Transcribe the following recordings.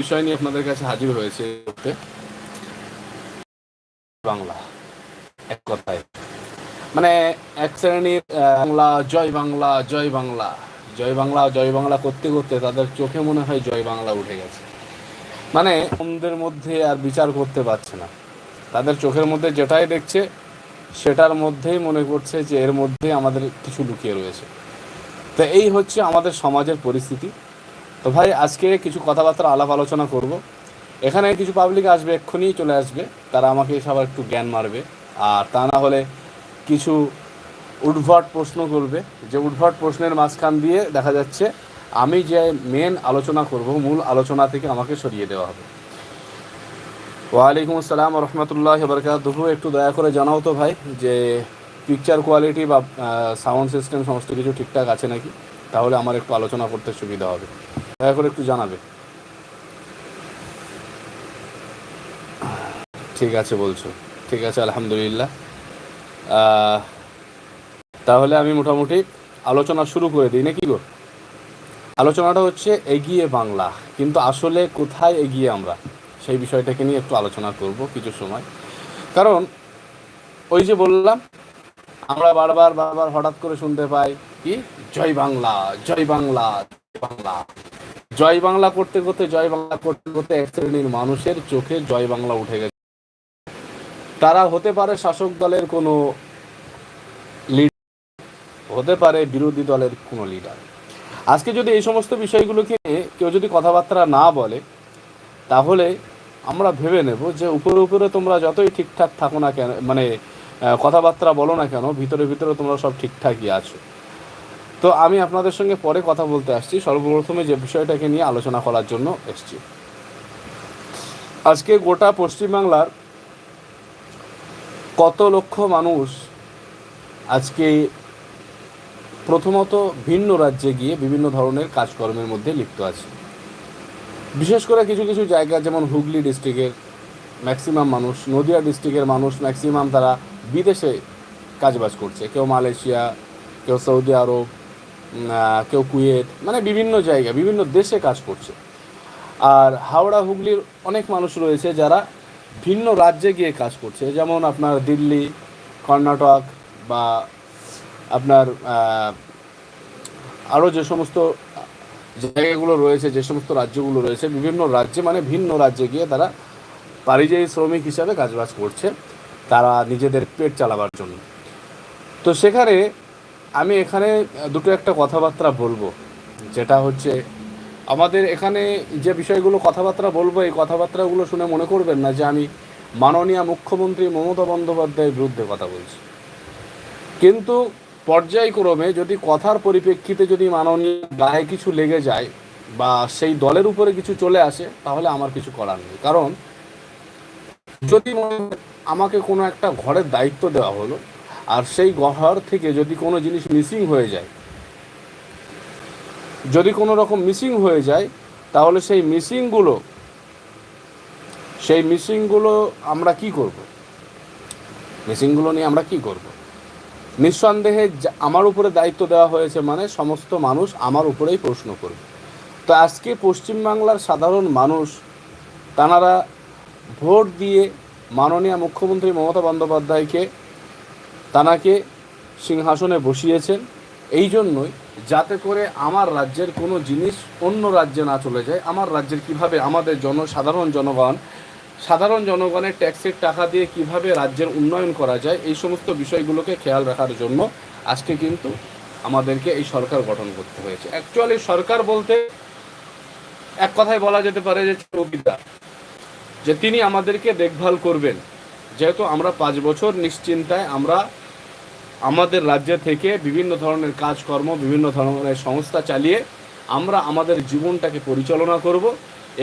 বিষয় নিয়ে আপনাদের কাছে হাজির হয়েছে বাংলা, এক কথায়। মানে এক শ্রেণির বাংলা, জয় বাংলা জয় বাংলা। জয় বাংলা জয় বাংলা করতে করতে তাদের চোখে মনে হয় জয় বাংলা উঠে গেছে। মানে ওদের মধ্যে আর বিচার করতে পারছে না। তাদের চোখের মধ্যে যেটাই দেখছে, সেটার মধ্যেই মনে করছে যে এর মধ্যে আমাদের কিছু লুকিয়ে রয়েছে। তো এই হচ্ছে আমাদের সমাজের পরিস্থিতি। তো ভাই, আজকে কিছু কথাবার্তা আলাপ আলোচনা করব। এখানে কিছু পাবলিক আসবে, এক্ষুনি চলে আসবে। তারা আমাকে সবার একটু জ্ঞান মারবে। আর তা না হলে কিছু উদ্ভট প্রশ্ন করবে। যে উদ্ভট প্রশ্নের মাঝখান দিয়ে দেখা যাচ্ছে, আমি যে মেন আলোচনা করব, মূল আলোচনা থেকে আমাকে সরিয়ে দেওয়া হবে। ওয়ালাইকুম আসসালাম রহমতুল্লাহ বরকাতুহু একটু দয়া করে জানাও তো ভাই, যে পিকচার কোয়ালিটি বা সাউন্ড সিস্টেম সমস্ত কিছু ঠিকঠাক আছে নাকি? তাহলে আমার একটু আলোচনা করতে সুবিধা হবে। দয়া করে একটু জানাবে। ঠিক আছে বলছো। ঠিক আছে, আলহামদুলিল্লাহ। তাহলে আমি মোটামুটি আলোচনা শুরু করে দিই, নাকি গো? আলোচনাটা হচ্ছে এগিয়ে বাংলা, কিন্তু আসলে কোথায় এগিয়ে আমরা? সেই বিষয়টাকে নিয়ে একটু আলোচনা করব কিছু সময়। কারণ, ওই যে বললাম, আমরা বারবার বারবার হঠাৎ করে শুনতে পাই কি? জয় বাংলা জয় বাংলা বাংলা। জয় বাংলা করতে করতে, জয় বাংলা করতে করতে এক শ্রেণির মানুষের চোখে জয় বাংলা উঠে গেছে। তারা হতে পারে শাসক দলের কোনো লিড হতে পারে বিরোধী দলের কোনো লিডার আজকে যদি এই সমস্ত বিষয়গুলোকে কেউ যদি কথাবার্তা না বলে, তাহলে আমরা ভেবে নেব যে উপরে উপরে তোমরা যতই ঠিকঠাক থাকো না কেন মানে কথাবার্তা বলো না কেন, ভিতরে ভিতরে তোমরা সব ঠিকঠাকই আছো। তো আমি আপনাদের সঙ্গে পরে কথা বলতে আসছি। সর্বপ্রথমে যে বিষয়টাকে নিয়ে আলোচনা করার জন্য এসছি। আজকে গোটা পশ্চিমবাংলার কত লক্ষ মানুষ আজকে প্রথমত ভিন্ন রাজ্যে গিয়ে বিভিন্ন ধরনের কাজকর্মের মধ্যে লিপ্ত আছে। বিশেষ করে কিছু কিছু জায়গা, যেমন হুগলি ডিস্ট্রিক্টের ম্যাক্সিমাম মানুষ, নদিয়া ডিস্ট্রিক্টের মানুষ ম্যাক্সিমাম তারা বিদেশে কাজবাজ করছে। কেউ মালয়েশিয়া, কেউ সৌদি আরব কেউ কুয়েত মানে বিভিন্ন জায়গা বিভিন্ন দেশে কাজ করছে। আর হাওড়া, হুগলির অনেক মানুষ রয়েছে যারা ভিন্ন রাজ্যে গিয়ে কাজ করছে। যেমন আপনার দিল্লি, কর্ণাটক বা আপনার আরও যে সমস্ত জায়গাগুলো রয়েছে, যে সমস্ত রাজ্যগুলো রয়েছে, বিভিন্ন রাজ্যে মানে ভিন্ন রাজ্যে গিয়ে তারা পারিযায়ী শ্রমিক হিসাবে কাজবাজ করছে, তারা নিজেদের পেট চালাবার জন্য। তো সেখানে আমি এখানে দুটো একটা কথাবার্তা বলব। যেটা হচ্ছে, আমাদের এখানে যে বিষয়গুলো কথাবার্তা বলব, এই কথাবার্তাগুলো শুনে মনে করবেন না যে আমি মাননীয় মুখ্যমন্ত্রী মমতা বন্দ্যোপাধ্যায়ের বিরুদ্ধে কথা বলছি। কিন্তু পর্যায়ক্রমে যদি কথার পরিপ্রেক্ষিতে যদি মাননীয় গায়ে কিছু লেগে যায় বা সেই দলের উপরে কিছু চলে আসে, তাহলে আমার কিছু করার নেই। কারণ যদি আমাকে কোনো একটা ঘরের দায়িত্ব দেওয়া হলো আর সেই ঘর থেকে যদি কোনো জিনিস মিসিং হয়ে যায়, যদি কোনো রকম মিসিং হয়ে যায়, তাহলে সেই মিসিংগুলো সেই মিসিংগুলো আমরা কি করব? মিসিংগুলো নিয়ে আমরা কি করব? নিঃসন্দেহে আমার উপরে দায়িত্ব দেওয়া হয়েছে মানে সমস্ত মানুষ আমার উপরেই প্রশ্ন করবে। তো আজকে পশ্চিমবাংলার সাধারণ মানুষ তানারা ভোট দিয়ে মাননীয় মুখ্যমন্ত্রী মমতা বন্দ্যোপাধ্যায়কে তানাকে সিংহাসনে বসিয়েছেন। এই জন্যই যাতে করে আমার রাজ্যের কোনো জিনিস অন্য রাজ্যে না চলে যায়। আমার রাজ্যের কীভাবে আমাদের জন, সাধারণ জনগণ, সাধারণ জনগণের ট্যাক্সের টাকা দিয়ে কীভাবে রাজ্যের উন্নয়ন করা যায়, এই সমস্ত বিষয়গুলোকে খেয়াল রাখার জন্য আজকে কিন্তু আমাদেরকে এই সরকার গঠন করতে হয়েছে। অ্যাকচুয়ালি সরকার বলতে এক কথায় বলা যেতে পারে যে চৌকিদার, যে তিনি আমাদেরকে দেখভাল করবেন। যেহেতু আমরা পাঁচ বছর নিশ্চিন্তায় আমরা আমাদের রাজ্য থেকে বিভিন্ন ধরনের কাজকর্ম, বিভিন্ন ধরনের সংস্থা চালিয়ে আমরা আমাদের জীবনটাকে পরিচালনা করব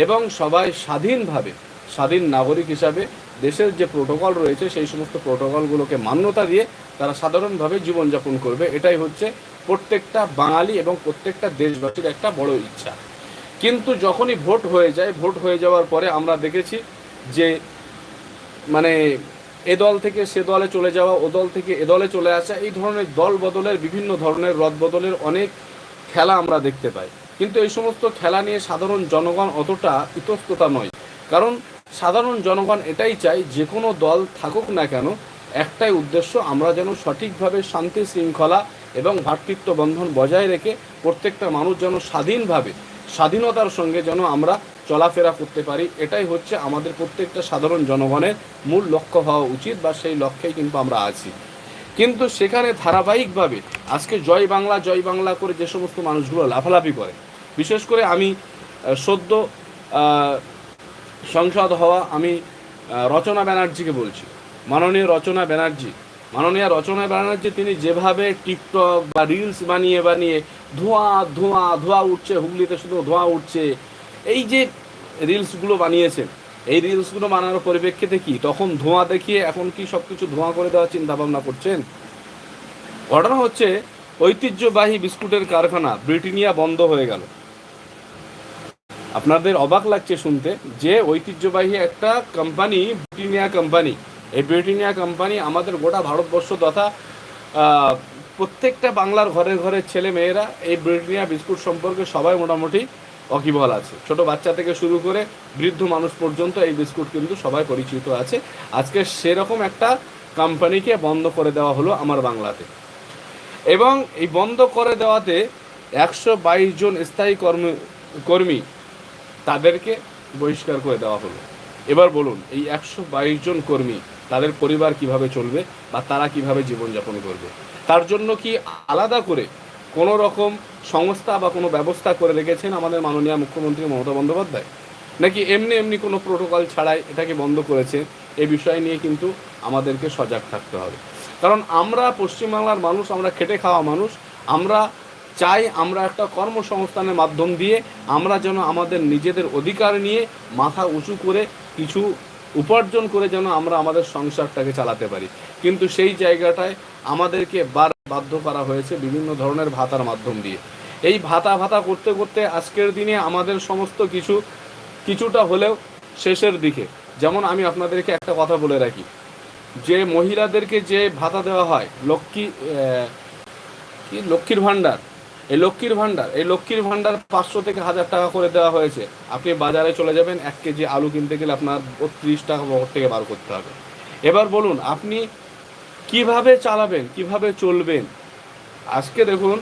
এবং সবাই স্বাধীনভাবে, স্বাধীন নাগরিক হিসাবে দেশের যে প্রোটোকল রয়েছে, সেই সমস্ত প্রোটোকলগুলোকে মান্যতা দিয়ে তারা সাধারণভাবে জীবনযাপন করবে। এটাই হচ্ছে প্রত্যেকটা বাঙালি এবং প্রত্যেকটা দেশবাসীর একটা বড় ইচ্ছা। কিন্তু যখনই ভোট হয়ে যায়, ভোট হয়ে যাওয়ার পরে আমরা দেখেছি যে মানে এ দল থেকে সে দলে চলে যাওয়া, ও দল থেকে এ দলে চলে আসা, এই ধরনের দল বদলের, বিভিন্ন ধরনের রদ বদলের অনেক খেলা আমরা দেখতে পাই। কিন্তু এই সমস্ত খেলা নিয়ে সাধারণ জনগণ অতটা ইতস্ততা নয়। কারণ সাধারণ জনগণ এটাই চায়, যে কোনো দল থাকুক না কেন, একটাই উদ্দেশ্য, আমরা যেন সঠিকভাবে শান্তি শৃঙ্খলা এবং ভ্রাতৃত্ব বন্ধন বজায় রেখে প্রত্যেকটা মানুষ যেন স্বাধীনভাবে স্বাধীনতার সঙ্গে যেন আমরা চলাফেরা করতে পারি, এটাই হচ্ছে আমাদের প্রত্যেকটা সাধারণ জনগণের মূল লক্ষ্য হওয়া উচিত বা সেই লক্ষ্যেই কিন্তু আমরা আছি। কিন্তু সেখানে ধারাবাহিকভাবে আজকে জয় বাংলা জয় বাংলা করে যে সমস্ত মানুষগুলো লাফালাফি করে, বিশেষ করে আমি সদ্য সংসদ হওয়া আমি রচনা ব্যানার্জিকে বলছি। মাননীয় রচনা ব্যানার্জি মাননীয় রচনা ব্যানার্জি, তিনি যেভাবে টিকটক বা রিলস বানিয়ে বানিয়ে ধোঁয়া ধোঁয়া ধোঁয়া উঠছে, হুগলিতে শুধু ধোঁয়া উঠছে, এই যে রিলসগুলো বানিয়েছেন, এই রিলসগুলো বানানোর পরিপ্রেক্ষিতে কি তখন ধোঁয়া দেখিয়ে এখন কি সব কিছু ধোঁয়া করে দেওয়ার চিন্তা ভাবনা করছেন? ঘটনা হচ্ছে, ঐতিহ্যবাহী বিস্কুটের কারখানা ব্রিটানিয়া বন্ধ হয়ে গেল। আপনাদের অবাক লাগছে শুনতে যে ঐতিহ্যবাহী একটা কোম্পানি ব্রিটানিয়া কোম্পানি এই ব্রিটানিয়া কোম্পানি আমাদের গোটা ভারতবর্ষ তথা প্রত্যেকটা বাংলার ঘরে ঘরে ছেলে মেয়েরা এই ব্রিটানিয়া বিস্কুট সম্পর্কে সবাই মোটামুটি অকিবল আছে। ছোট বাচ্চা থেকে শুরু করে বৃদ্ধ মানুষ পর্যন্ত এই বিস্কুট কিন্তু সবাই পরিচিত আছে। আজকে সেরকম একটা কোম্পানিকে বন্ধ করে দেওয়া হলো আমার বাংলাতে। এবং এই বন্ধ করে দেওয়াতে একশো বাইশ জন স্থায়ী কর্মী কর্মী তাদেরকে বহিষ্কার করে দেওয়া হলো। এবার বলুন, এই একশো বাইশ জন কর্মী তাদের পরিবার কীভাবে চলবে বা তারা কীভাবে জীবনযাপন করবে। তার জন্য কি আলাদা করে কোনো রকম সংস্থা বা কোনো ব্যবস্থা করে রেখেছেন আমাদের মাননীয় মুখ্যমন্ত্রী মমতা বন্দ্যোপাধ্যায়? নাকি এমনি এমনি কোনো প্রোটোকল ছাড়াই এটাকে বন্ধ করেছে? এ বিষয় নিয়ে কিন্তু আমাদেরকে সজাগ থাকতে হবে। কারণ আমরা পশ্চিমবাংলার মানুষ, আমরা খেটে খাওয়া মানুষ, আমরা চাই আমরা একটা কর্মসংস্থানের মাধ্যম দিয়ে আমরা যেন আমাদের নিজেদের অধিকার নিয়ে মাথা উঁচু করে কিছু উপার্জন করে যেন আমরা আমাদের সংসারটাকে চালাতে পারি। কিন্তু সেই জায়গাটায় আমাদেরকে বার বাধ্য করা হয়েছে বিভিন্ন ধরনের ভাতার মাধ্যম দিয়ে। এই ভাতা ভাতা করতে করতে আজকের দিনে আমাদের সমস্ত কিছু, কিছুটা হলেও শেষের দিকে। যেমন আমি আপনাদেরকে একটা কথা বলে রাখি। যে মহিলাদেরকে যে ভাতা দেওয়া হয়, লক্ষ্মী কি? লক্ষ্মীর ভাণ্ডার। এই লক্ষ্মীর ভাণ্ডার, এই লক্ষ্মীর ভাণ্ডার পাঁচশো থেকে হাজার টাকা করে দেওয়া হয়েছে। আপনি বাজারে চলে যাবেন, এক কেজি আলু কিনতে গেলে আপনার বত্রিশ টাকা পকেট থেকে বার করতে হবে। এবার বলুন, আপনি কীভাবে চালাবেন, কীভাবে চলবেন? আজকে দেখুন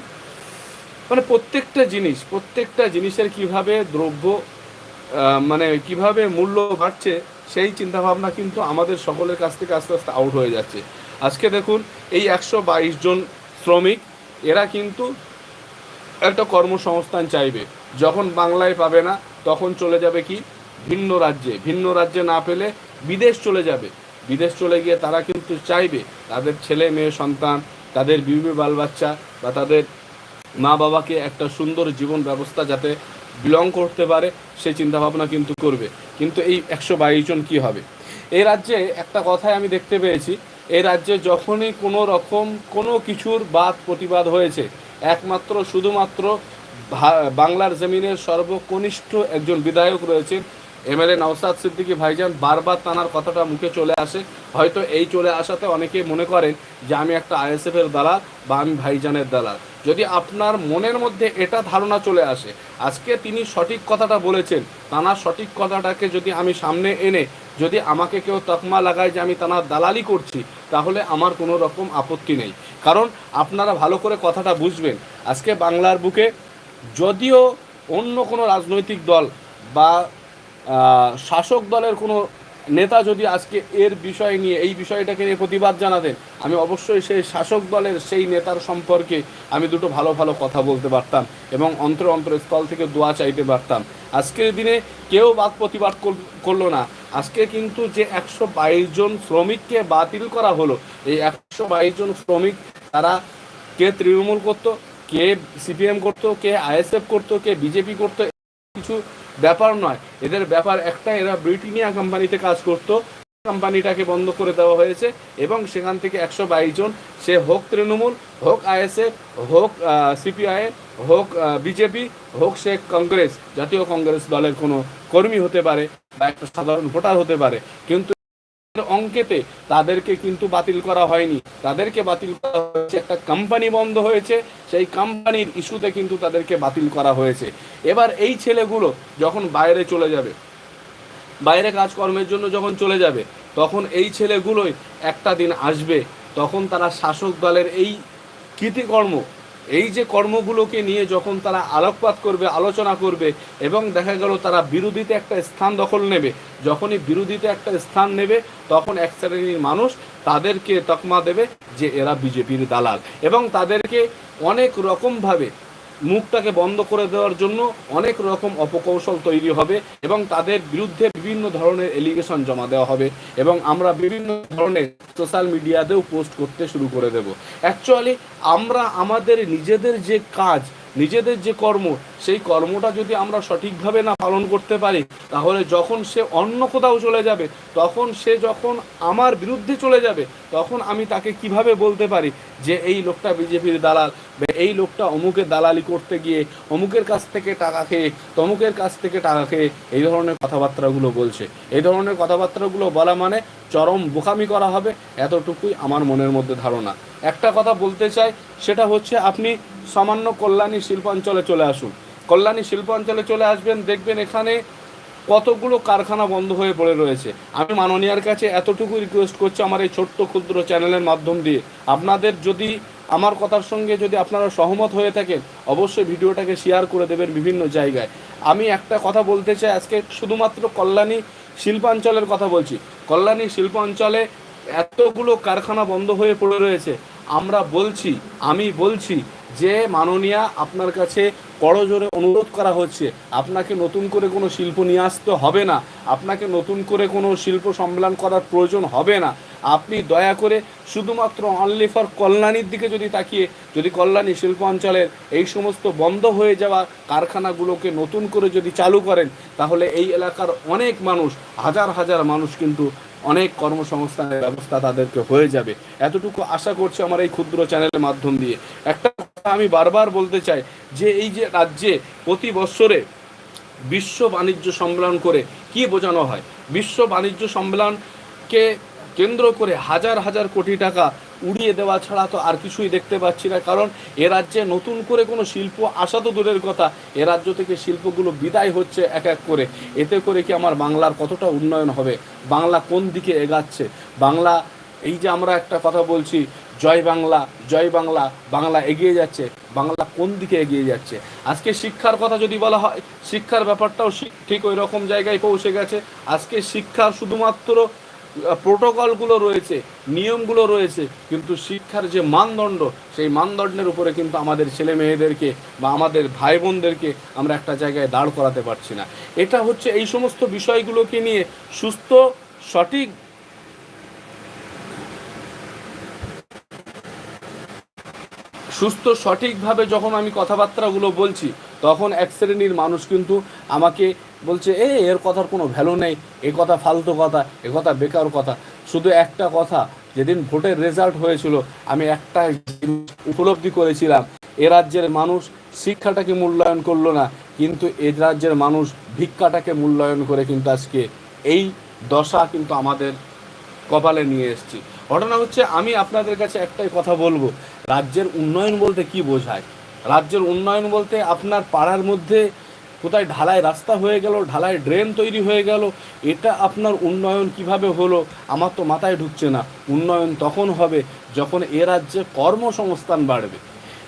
মানে প্রত্যেকটা জিনিস, প্রত্যেকটা জিনিসের কীভাবে দ্রব্য মানে কীভাবে মূল্য বাড়ছে, সেই চিন্তাভাবনা কিন্তু আমাদের সকলের কাছ থেকে আস্তে আস্তে আউট হয়ে যাচ্ছে। আজকে দেখুন, এই একশো বাইশ জন শ্রমিক, এরা কিন্তু একটা কর্মসংস্থান চাইবে। যখন বাংলায় পাবে না, তখন চলে যাবে কি? ভিন্ন রাজ্যে। ভিন্ন রাজ্যে না পেলে বিদেশ চলে যাবে। বিদেশ চলে গিয়ে তারা কিন্তু চাইবে তাদের ছেলে, মেয়ে, সন্তান, তাদের বিবি বাল বাচ্চা বা তাদের মা বাবাকে একটা সুন্দর জীবন ব্যবস্থা যাতে বিলং করতে পারে সেই চিন্তাভাবনা কিন্তু করবে। কিন্তু এই একশো বাইশ জন কী হবে? এই রাজ্যে একটা কথাই আমি দেখতে পেয়েছি, এই রাজ্যে যখনই কোনো রকম কোনো কিছুর বাদ প্রতিবাদ হয়েছে একমাত্র, শুধুমাত্র বাংলার জমিনের সর্বকনিষ্ঠ একজন বিধায়ক রয়েছেন এমএলএ নওসাদ সিদ্দিকী। ভাইজান, বারবার তানার কথাটা মুখে চলে আসে। হয়তো এই চলে আসাতে অনেকে মনে করেন যে আমি একটা আইএসএফের দালাল বা আমি ভাইজানের দালাল। যদি আপনার মনের মধ্যে এটা ধারণা চলে আসে, আজকে তিনি সঠিক কথাটা বলেছেন তানার সঠিক কথাটাকে যদি আমি সামনে এনে যদি আমাকে কেউ তকমা লাগায় যে আমি তানার দালালি করছি, তাহলে আমার কোনো রকম আপত্তি নেই। কারণ আপনারা ভালো করে কথাটা বুঝবেন। আজকে বাংলার বুকে যদিও অন্য কোনো রাজনৈতিক দল বা শাসক দলের কোনো নেতা যদি আজকে এর বিষয় নিয়ে, এই বিষয়টাকে নিয়ে প্রতিবাদ জানাতেন, আমি অবশ্যই সেই শাসক দলের সেই নেতার সম্পর্কে আমি দুটো ভালো ভালো কথা বলতে পারতাম এবং অন্তর অন্তরস্থল থেকে দোয়া চাইতে পারতাম। আজকের দিনে কেউ বাদ প্রতিবাদ কর- করল না। আজকে কিন্তু যে একশো বাইশ জন শ্রমিককে বাতিল করা হলো, এই একশো বাইশ জন শ্রমিক তারা কে তৃণমূল করতো, কে সিপিএম করতো, কে আইএসএফ করতো, কে বিজেপি করতো কিছু ব্যাপার নয়। এদের ব্যাপার একটা এরা ব্রিটানিয়া কোম্পানিতে কাজ করত। কোম্পানিটাকে বন্ধ করে দেওয়া হয়েছে এবং সেখান থেকে একশো বাইশ জন, সে হোক তৃণমূল, হোক আইএসএফ, হোক সিপিআইএ হোক বিজেপি, হোক সে কংগ্রেস, জাতীয় কংগ্রেস দলের কোনো কর্মী হতে পারে বা একটা সাধারণ ভোটার হতে পারে। কিন্তু অঙ্কেতে তাদেরকে কিন্তু বাতিল করা হয়নি। তাদেরকে বাতিল করা হয়েছে, একটা কোম্পানি বন্ধ হয়েছে, সেই কোম্পানির ইস্যুতে কিন্তু তাদেরকে বাতিল করা হয়েছে। এবার এই ছেলেগুলো যখন বাইরে চলে যাবে, বাইরে কাজকর্মের জন্য যখন চলে যাবে, তখন এই ছেলেগুলোই একটা দিন আসবে। তখন তারা শাসক দলের এই কৃতিকর্ম এই যে কর্মগুলোকে নিয়ে যখন তারা আলোকপাত করবে, আলোচনা করবে এবং দেখা গেল তারা বিরোধীতে একটা স্থান দখল নেবে, যখনই বিরোধীতে একটা স্থান নেবে তখন এক শ্রেণির মানুষ তাদেরকে তকমা দেবে যে এরা বিজেপির দালাল এবং তাদেরকে অনেক রকমভাবে মুখটাকে বন্ধ করে দেওয়ার জন্য অনেক রকম অপকৌশল তৈরি হবে এবং তাদের বিরুদ্ধে বিভিন্ন ধরনের এলিগেশন জমা দেওয়া হবে এবং আমরা বিভিন্ন ধরনের সোশ্যাল মিডিয়াতেও পোস্ট করতে শুরু করে দেব। অ্যাকচুয়ালি আমরা আমাদের নিজেদের যে কাজ, নিজেদের যে কর্ম সেই কর্মটা যদি আমরা সঠিকভাবে না পালন করতে পারি, তাহলে যখন সে অন্য কোথাও চলে যাবে, তখন সে যখন আমার বিরুদ্ধে চলে যাবে, তখন আমি তাকে কীভাবে বলতে পারি যে এই লোকটা বিজেপির দালাল এই লোকটা অমুকের দালালি করতে গিয়ে অমুকের কাছ থেকে টাকা খেয়ে, তমুকের কাছ থেকে টাকা খেয়ে এই ধরনের কথাবার্তাগুলো বলছে। এই ধরনের কথাবার্তাগুলো বলা মানে চরম বোকামি করা হবে, এতটুকুই আমার মনের মধ্যে ধারণা। একটা কথা বলতে চাই, সেটা হচ্ছে আপনি সামান্য কল্যাণী শিল্পাঞ্চলে চলে আসুন। কল্যাণী শিল্পাঞ্চলে চলে আসবেন, দেখবেন এখানে কতগুলো কারখানা বন্ধ হয়ে পড়ে রয়েছে। আমি মাননীয়ার কাছে এতটুকু রিকোয়েস্ট করছি আমার এই ছোট্ট ক্ষুদ্র চ্যানেলের মাধ্যম দিয়ে। আপনাদের যদি আমার কথার সঙ্গে যদি আপনারা সহমত হয়ে থাকেন, অবশ্যই ভিডিওটাকে শেয়ার করে দেবেন বিভিন্ন জায়গায়। আমি একটা কথা বলতে চাই, আজকে শুধুমাত্র কল্যাণী শিল্পাঞ্চলের কথা বলছি। কল্যাণী শিল্পাঞ্চলে এতগুলো কারখানা বন্ধ হয়ে পড়ে রয়েছে। আমরা বলছি, আমি বলছি যে মাননীয়া আপনার কাছে করজোরে অনুরোধ করা হচ্ছে, আপনাকে নতুন করে কোনো শিল্প নিয়ে আসতে হবে না, আপনাকে নতুন করে কোনো শিল্প সম্মেলন করার প্রয়োজন হবে না। আপনি দয়া করে শুধুমাত্র অনলি ফর কল্যাণীর দিকে যদি তাকিয়ে, যদি কল্যাণী শিল্প অঞ্চলের এই সমস্ত বন্ধ হয়ে যাওয়া কারখানাগুলোকে নতুন করে যদি চালু করেন, তাহলে এই এলাকার অনেক মানুষ, হাজার হাজার মানুষ কিন্তু অনেক কর্মসংস্থানের ব্যবস্থা তাদেরকে হয়ে যাবে। এতটুকু আশা করছি আমার এই ক্ষুদ্র চ্যানেলের মাধ্যম দিয়ে। একটা আমি বারবার বলতে চাই যে এই যে রাজ্যে প্রতি বছরে বিশ্ব বাণিজ্য সম্মেলন করে কি বোঝানো হয়? বিশ্ব বাণিজ্য সম্মেলনকে কেন্দ্র করে হাজার হাজার কোটি টাকা উড়িয়ে দেওয়া ছাড়া তো আর কিছুই দেখতে পাচ্ছি না। কারণ এ রাজ্যে নতুন করে কোনো শিল্প আসা তো দূরের কথা। এ রাজ্য থেকে শিল্পগুলো বিদায় হচ্ছে এক এক করে। এতে করে কি আমার বাংলার কতটা উন্নয়ন হবে? বাংলা কোন দিকে এগাচ্ছে? বাংলা, এই যে আমরা একটা কথা বলছি জয় বাংলা জয় বাংলা বাংলা এগিয়ে যাচ্ছে, বাংলা কোন দিকে এগিয়ে যাচ্ছে? আজকে শিক্ষার কথা যদি বলা হয়, শিক্ষার ব্যাপারটাও ঠিক ওই রকম জায়গায় পৌঁছে গেছে। আজকে শিক্ষার শুধুমাত্র প্রোটোকলগুলো রয়েছে, নিয়মগুলো রয়েছে, কিন্তু শিক্ষার যে মানদণ্ড, সেই মানদণ্ডের উপরে কিন্তু আমাদের ছেলে মেয়েদেরকে বা আমাদের ভাই বোনদেরকে আমরা একটা জায়গায় দাঁড় করাতে পারছি না। এটা হচ্ছে এই সমস্ত বিষয়গুলোকে নিয়ে সুস্থ, সঠিক সুস্থ, সঠিকভাবে যখন আমি কথাবার্তাগুলো বলছি, তখন এক শ্রেণির মানুষ কিন্তু আমাকে বলছে, এ, এর কথার কোনো ভ্যালু নেই। এ কথা ফালতু কথা, এ কথা বেকার কথা। শুধু একটা কথা, যেদিন ভোটের রেজাল্ট হয়েছিল, আমি একটা উপলব্ধি করেছিলাম, এ রাজ্যের মানুষ শিক্ষাটাকে মূল্যায়ন করল না, কিন্তু এ রাজ্যের মানুষ ভিক্ষাটাকে মূল্যায়ন করে কিন্তু আজকে এই দশা কিন্তু আমাদের কপালে নিয়ে এসেছি। ঘটনা হচ্ছে, আমি আপনাদের কাছে একটাই কথা বলব। রাজ্যের উন্নয়ন বলতে কি বোঝায়? রাজ্যের উন্নয়ন বলতে আপনার পাড়ার মধ্যে কোথায় ঢালাই রাস্তা হয়ে গেল, ঢালাই ড্রেন তৈরি হয়ে গেল, এটা আপনার উন্নয়ন কীভাবে হলো আমার তো মাথায় ঢুকছে না। উন্নয়ন তখন হবে যখন এ রাজ্যে কর্মসংস্থান বাড়বে।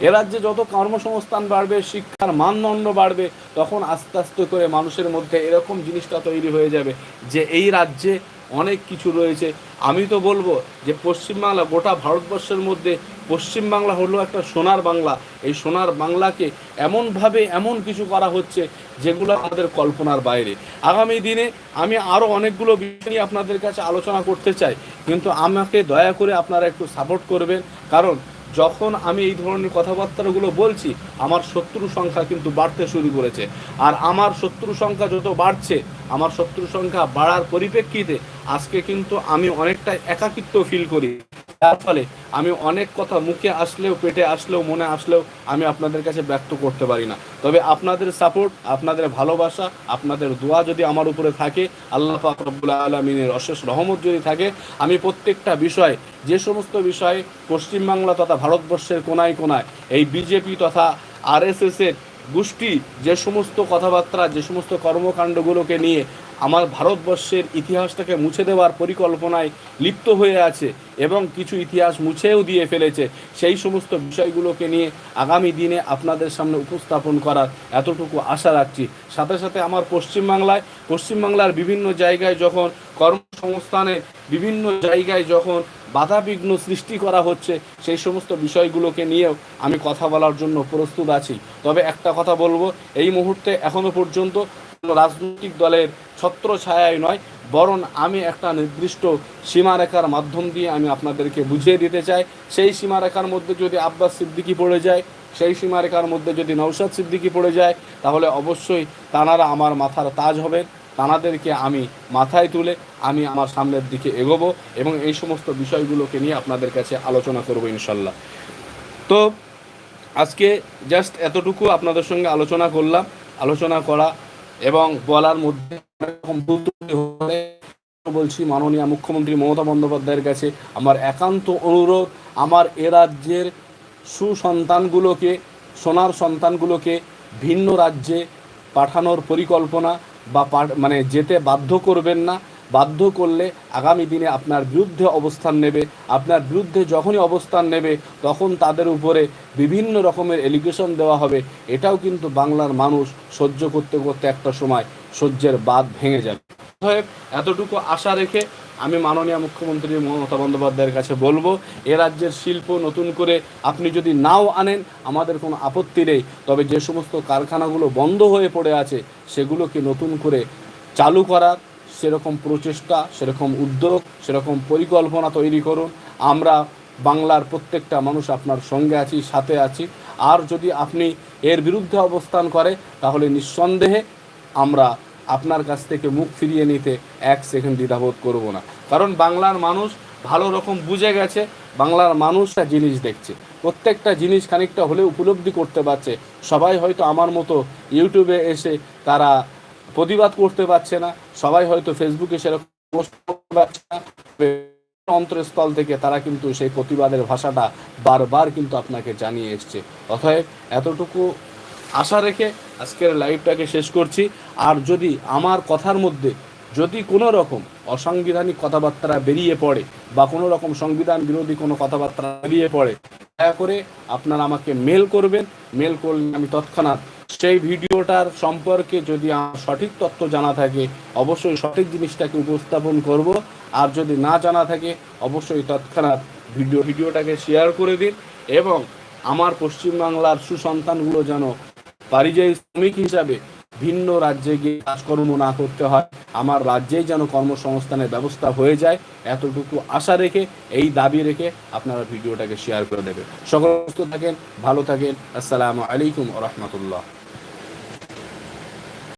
এ রাজ্যে যত কর্মসংস্থান বাড়বে, শিক্ষার মানদণ্ড বাড়বে, তখন আস্তে আস্তে করে মানুষের মধ্যে এরকম জিনিসটা তৈরি হয়ে যাবে যে এই রাজ্যে অনেক কিছু রয়েছে। আমি তো বলব যে পশ্চিমবাংলা, গোটা ভারতবর্ষের মধ্যে পশ্চিমবাংলা হলো একটা সোনার বাংলা। এই সোনার বাংলাকে এমনভাবে এমন কিছু করা হচ্ছে যেগুলো আমাদের কল্পনার বাইরে। আগামী দিনে আমি আরও অনেকগুলো বিষয় নিয়ে আপনাদের কাছে আলোচনা করতে চাই, কিন্তু আমাকে দয়া করে আপনারা একটু সাপোর্ট করবেন। কারণ যখন আমি এই ধরনের কথাবার্তাগুলো বলছি, আমার শত্রু সংখ্যা কিন্তু বাড়তে শুরু করেছে। আর আমার শত্রু সংখ্যা যত বাড়ছে, আমার শত্রু সংখ্যা বাড়ার পরিপ্রেক্ষিতে আজকে কিন্তু আমি অনেকটা একাকিত্ব ফিল করি। যার ফলে আমি অনেক কথা মুখে আসলেও, পেটে আসলেও, মনে আসলেও আমি আপনাদের কাছে ব্যক্ত করতে পারি না। তবে আপনাদের সাপোর্ট আপনাদের ভালোবাসা, আপনাদের দোয়া যদি আমার উপরে থাকে, আল্লাহ পাক রব্বুল আলমিনের অশেষ রহমত যদি থাকে, আমি প্রত্যেকটা বিষয়, যে সমস্ত বিষয়ে পশ্চিমবাংলা তথা ভারতবর্ষের কোনায় কোনায়, এই বিজেপি তথা আরএসএসের গোষ্ঠী, যে সমস্ত কথাবার্তা, যে সমস্ত কর্মকাণ্ডগুলোকে নিয়ে আমার ভারতবর্ষের ইতিহাসটাকে মুছে দেওয়ার পরিকল্পনায় লিপ্ত হয়ে আছে এবং কিছু ইতিহাস মুছেও দিয়ে ফেলেছে। সেই সমস্ত বিষয়গুলোকে নিয়ে আগামী দিনে আপনাদের সামনে উপস্থাপন করার এতটুকু আশা রাখছি। সাথে সাথে আমার পশ্চিমবাংলায়, পশ্চিমবাংলার বিভিন্ন জায়গায় যখন কর্মসংস্থানে, বিভিন্ন জায়গায় যখন বাধাবিঘ্ন সৃষ্টি করা হচ্ছে, সেই সমস্ত বিষয়গুলোকে নিয়েও আমি কথা বলার জন্য প্রস্তুত আছি। তবে একটা কথা বলব, এই মুহূর্তে এখনও পর্যন্ত রাজনৈতিক দলের ছত্র ছায়ায় নয়, বরং আমি একটা নির্দিষ্ট সীমারেখার মাধ্যম দিয়ে আমি আপনাদেরকে বুঝিয়ে দিতে চাই। সেই সীমারেখার মধ্যে যদি আব্বাস সিদ্দিকি পড়ে যায়, সেই সীমারেখার মধ্যে যদি নৌসাদ সিদ্দিকি পড়ে যায়, তাহলে অবশ্যই তানারা আমার মাথার তাজ হবেন। তানাদেরকে আমি মাথায় তুলে আমি আমার সামনের দিকে এগোবো এবং এই সমস্ত বিষয়গুলোকে নিয়ে আপনাদের কাছে আলোচনা করব ইনশাল্লাহ। তো আজকে জাস্ট এতটুকু আপনাদের সঙ্গে আলোচনা করলাম। আলোচনা করা এবং বলার মধ্যে বলছি মাননীয় মুখ্যমন্ত্রী মমতা বন্দ্যোপাধ্যায়ের কাছে আমার একান্ত অনুরোধ, আমার এ রাজ্যের সুসন্তানগুলোকে, সোনার সন্তানগুলোকে ভিন্ন রাজ্যে পাঠানোর পরিকল্পনা বা মানে যেতে বাধ্য করবেন না। বাধ্য করলে আগামী দিনে আপনার বিরুদ্ধে অবস্থান নেবে। আপনার বিরুদ্ধে যখনই অবস্থান নেবে, তখন তাদের উপরে বিভিন্ন রকমের এলিগেশন দেওয়া হবে। এটাও কিন্তু বাংলার মানুষ সহ্য করতে করতে একটা সময় সহ্যের বাদ ভেঙে যাবে। এতটুকু আশা রেখে আমি মাননীয় মুখ্যমন্ত্রী মমতা বন্দ্যোপাধ্যায়ের কাছে বলব, এ রাজ্যের শিল্প নতুন করে আপনি যদি নাও আনেন, আমাদের কোনো আপত্তি নেই। তবে যে সমস্ত কারখানাগুলো বন্ধ হয়ে পড়ে আছে, সেগুলোকে নতুন করে চালু করার সেরকম প্রচেষ্টা, সেরকম উদ্যোগ, সেরকম পরিকল্পনা তৈরি করুন। আমরা বাংলার প্রত্যেকটা মানুষ আপনার সঙ্গে আছি, সাথে আছি। আর যদি আপনি এর বিরুদ্ধে অবস্থান করে, তাহলে নিঃসন্দেহে আমরা আপনার কাছ থেকে মুখ ফিরিয়ে নিতে এক সেকেন্ড দ্বিধাবোধ করব না। কারণ বাংলার মানুষ ভালো রকম বুঝে গেছে, বাংলার মানুষরা জিনিস দেখছে। প্রত্যেকটা জিনিস খানিকটা হলে উপলব্ধি করতে পারছে। সবাই হয়তো আমার মতো ইউটিউবে এসে তারা প্রতিবাদ করতে পারছে না। সবাই হয়তো ফেসবুকে সেরকম post করতে পারছে না। অন্তরস্থল থেকে তারা কিন্তু সেই প্রতিবাদের ভাষাটা বারবার কিন্তু আপনাকে জানিয়ে এসছে। অতএব এতটুকু আশা রেখে আজকের লাইভটাকে শেষ করছি। আর যদি আমার কথার মধ্যে যদি কোনো রকম অসাংবিধানিক কথাবার্তা বেরিয়ে পড়ে বা কোনো রকম সংবিধান বিরোধী কোনো কথাবার্তা বেরিয়ে পড়ে, দয়া করে আপনারা আমাকে মেল করবেন। মেল করলে আমি তৎক্ষণাৎ সেই ভিডিওটার সম্পর্কে যদি আমার সঠিক তথ্য জানা থাকে, অবশ্যই সঠিক জিনিসটাকে উপস্থাপন করব। আর যদি না জানা থাকে, অবশ্যই তৎক্ষণাৎ ভিডিও, ভিডিওটাকে শেয়ার করে দিন এবং আমার পশ্চিমবাংলার সুসন্তানগুলো যেন পারিযায়ী শ্রমিক হিসাবে ভিন্ন রাজ্যে গিয়ে কাজকর্ম না করতে হয়, আমার রাজ্যেই যেন কর্মসংস্থানের ব্যবস্থা হয়ে যায়, এতটুকু আশা রেখে, এই দাবি রেখে আপনারা ভিডিওটাকে শেয়ার করে দেবেন। সকল সুস্থ থাকেন, ভালো থাকেন, আসসালামু আলাইকুম রহমতুল্লাহ।